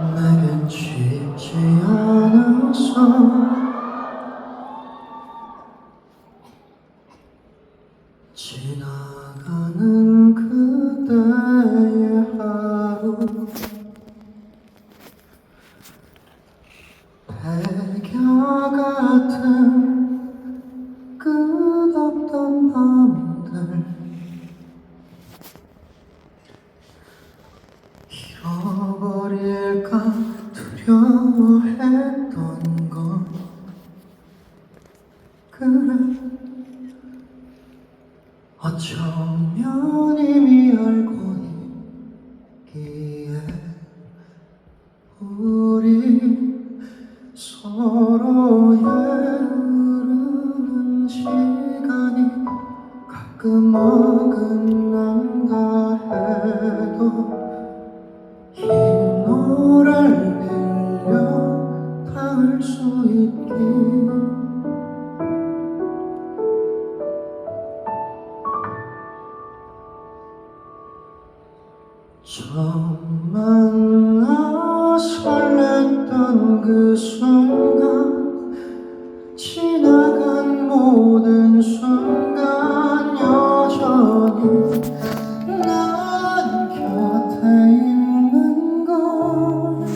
내겐 쉽지 않아서. 지나가는 그대의 하루. 백야 같은 끝없던 밤들. 잃어버릴까 두려워했던 건 그래 어쩌면 이미 알고 있기에 우리 서로의 흐르는 시간이 가끔 어긋난다 해도 만나 설렜던 그 순간 지나간 모든 순간 여전히 난 곁에 있는 걸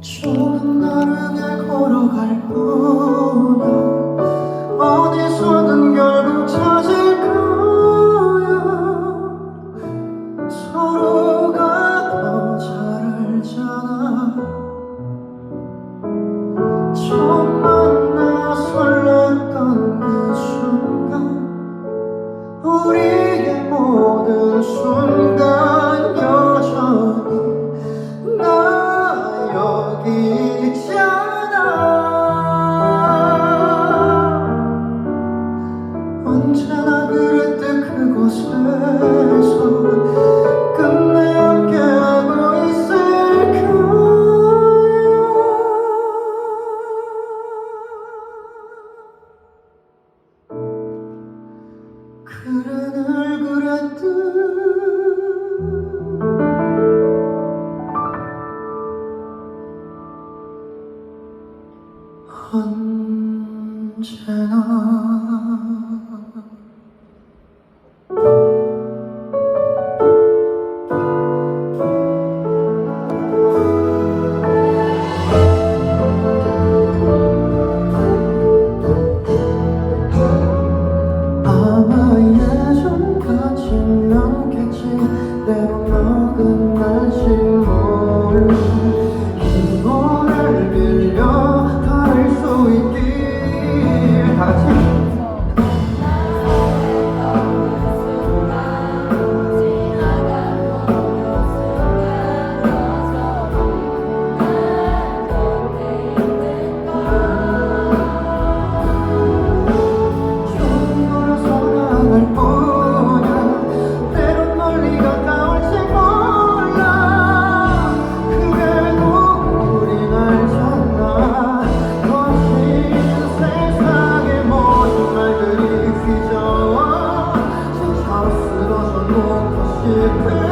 조금 다르게 걸어갈 뿐 순간 언제나. 아마 예전 같진 않겠지 Yeah.